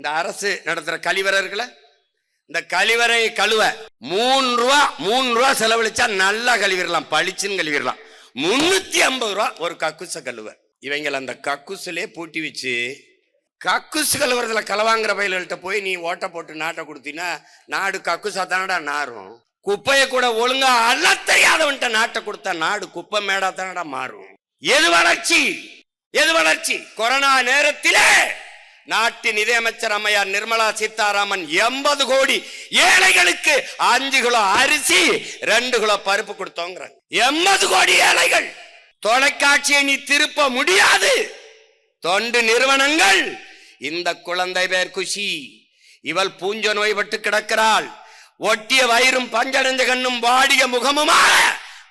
இந்த அரசு நடத்துற கழிவறை இந்த கழிவறை கழுவ மூணு ரூபா மூணு ரூபா செலவழிச்சா நல்லா கழுவிடலாம் பளிச்சுன்னு கழுவிடலாம் முன்னூத்தி ஐம்பது ரூபா ஒரு கக்குச கழுவ. இவங்களை அந்த கக்குசிலே பூட்டி வச்சு கக்குசு கழுவுறதுல கலவாங்கிற பயில்கள்ட்ட போய் நீ ஓட்ட போட்டு நாட்டை கொடுத்தீங்கன்னா நாடு கக்குசா தானடா நாரும் குப்பையை கூட ஒழுங்கா அல்ல தெரியாதவன்ட்ட நாட்டை கொடுத்தா நாடு குப்பை மேடா தானடா மாறும். எது வளர்ச்சி? எது வளர்ச்சி? கொரோனா நேரத்திலே நாட்டின் நிதியமைச்சர் அம்மையார் நிர்மலா சீதாராமன் எண்பது கோடி ஏழைகளுக்கு அஞ்சு கிலோ அரிசி ரெண்டு கிலோ பருப்பு கொடுத்தோங்கிற எண்பது கோடி ஏழைகள். தொலைக்காட்சியை நீ திருப்ப முடியாது. தொண்டு நிறுவனங்கள். இந்த குழந்தை பேர் குஷி. இவள் பூஞ்ச நோய்பட்டு கிடக்கிறாள். ஒட்டிய வயிறும் பஞ்சடைஞ்ச கண்ணும் வாடிய முகமுமாக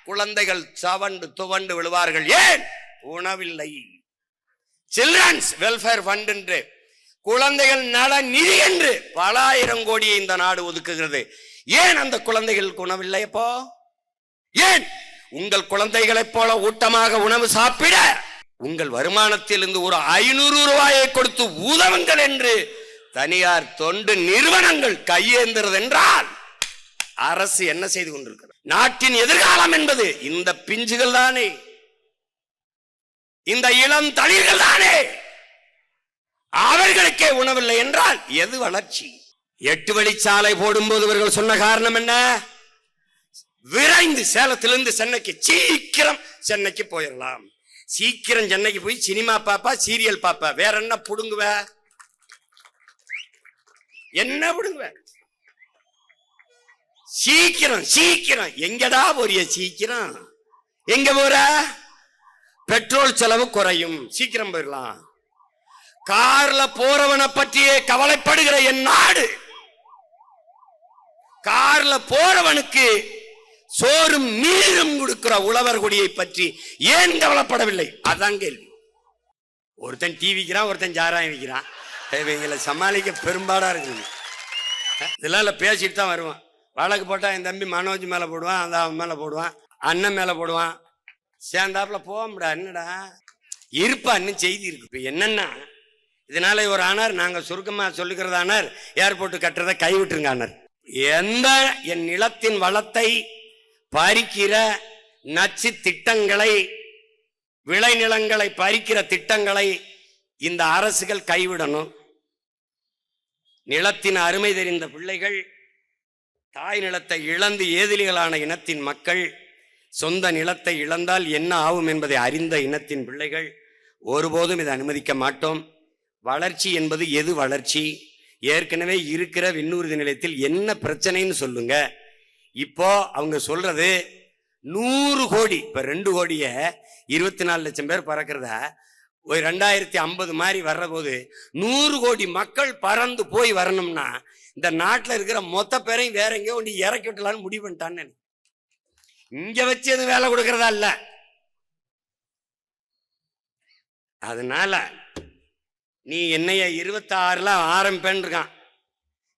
குழந்தைகள் சவண்டு துவண்டு விழுவார்கள். ஏன்? உணவில்லை. சில்ட்ரன்ஸ் வெல்ஃபேர் ஃபண்ட் என்று குழந்தைகள் நல நிதி என்று பல ஆயிரம் கோடியை இந்த நாடு ஒதுக்குகிறது. ஏன் அந்த குழந்தைகளுக்கு உணவில்லை அப்போ ஏன்? உங்கள் குழந்தைகளைப் போல ஊட்டமாக உணவு சாப்பிட உங்கள் வருமானத்திலிருந்து ஒரு ஐநூறு ரூபாயை கொடுத்து உதவுங்கள் என்று தனியார் தொண்டு நிறுவனங்கள் கையேந்திரது என்றால் அரசு என்ன செய்து கொண்டிருக்கிறது? நாட்டின் எதிர்காலம் என்பது இந்த பிஞ்சுகள் தானே. இந்த இளம் தளிர்கள் தானே. அவர்களுக்கே உணவில்லை என்றால் எது வளர்ச்சி? எட்டு வழிச்சாலை போடும்போது இவர்கள் சொன்ன காரணம் என்ன? விரைந்து சேலத்திலிருந்து சென்னைக்கு சீக்கிரம் சென்னைக்கு போயிடலாம் சீக்கிரம் சென்னைக்கு போய் சினிமா பாப்பா சீரியல் பாப்பா. வேற என்ன புடுங்குவ? என்ன புடுங்குவ? சீக்கிரம் சீக்கிரம். எங்கடா போறிய சீக்கிரம்? எங்க போற? பெட்ரோல் செலவு குறையும். சீக்கிரம் போயிடலாம் கார்ல போறவனை பற்றியே கவலைப்படுகிற என் நாடு. கார்ல போறவனுக்கு சோறும் நீரும் கொடுக்கிற உழவர் கொடியை பற்றி ஏன் கவலைப்படவில்லை? அதான் கேள்வி. ஒருத்தன் டீ விற்கிறான் ஒருத்தன் ஜாராயம் விற்கிறான். இவங்களை சமாளிக்க பெரும்பாடா இருக்கு இதெல்லாம் இல்லை பேசிட்டு தான் வருவான். வழக்கு போட்டா என் தம்பி மனோஜ் மேல போடுவான் அந்த அவன் மேல போடுவான் அண்ணன் மேல போடுவான். சேர்ந்தாப்புல போக முடியாது. என்னடா? இருப்பா இன்னும் செய்தி இருக்கு. இப்ப என்னன்னா இதனால ஒரு ஆனார். நாங்கள் சுருக்கமாக சொல்லுகிறதானார் ஏர்போர்ட்டு ஏர்போர்ட் கட்டுறதை கைவிட்டுருங்க ஆனார். எந்த என் நிலத்தின் வளத்தை பறிக்கிற நச்சு திட்டங்களை விளைநிலங்களை பறிக்கிற திட்டங்களை இந்த அரசுகள் கைவிடணும். நிலத்தின் அருமை தெரிந்த பிள்ளைகள் தாய் நிலத்தை இழந்து ஏதிலிகளான இனத்தின் மக்கள் சொந்த நிலத்தை இழந்தால் என்ன ஆகும் என்பதை அறிந்த இனத்தின் பிள்ளைகள் ஒருபோதும் இதை அனுமதிக்க மாட்டோம். வளர்ச்சி என்பது எது வளர்ச்சி? ஏற்கனவே இருக்கிற விண்ணூர்தி நிலையத்தில் என்ன பிரச்சனைன்னு சொல்லுங்க. இப்போ அவங்க சொல்றது நூறு கோடி இப்ப ரெண்டு கோடிய இருபத்தி நாலு லட்சம் பேர் பறக்கிறத ஒரு ரெண்டாயிரத்தி ஐம்பது மாதிரி வர்ற போது நூறு கோடி மக்கள் பறந்து போய் வரணும்னா இந்த நாட்டில் இருக்கிற மொத்த பேரையும் வேற எங்கேயோ ஒன்று இறக்கி விட்டலான்னு முடிவு பண்ணிட்டான்னு இங்க வச்சு எதுவும் வேலை கொடுக்கறதா இல்ல. அதனால நீ என்னைய இருபத்தாறுல ஆரம்பிப்பேன்னு இருக்கான்.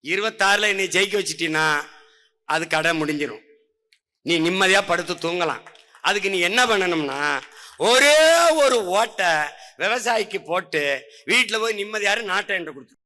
இருபத்தாறுல என்னை ஜெயிக்க வச்சிட்டீன்னா அது கடை முடிஞ்சிடும் நீ நிம்மதியா படுத்து தூங்கலாம். அதுக்கு நீ என்ன பண்ணணும்னா ஒரே ஒரு ஓட்டை விவசாயிக்கு போட்டு வீட்டில் போய் நிம்மதியாரு நாட்டை என்று கொடுத்து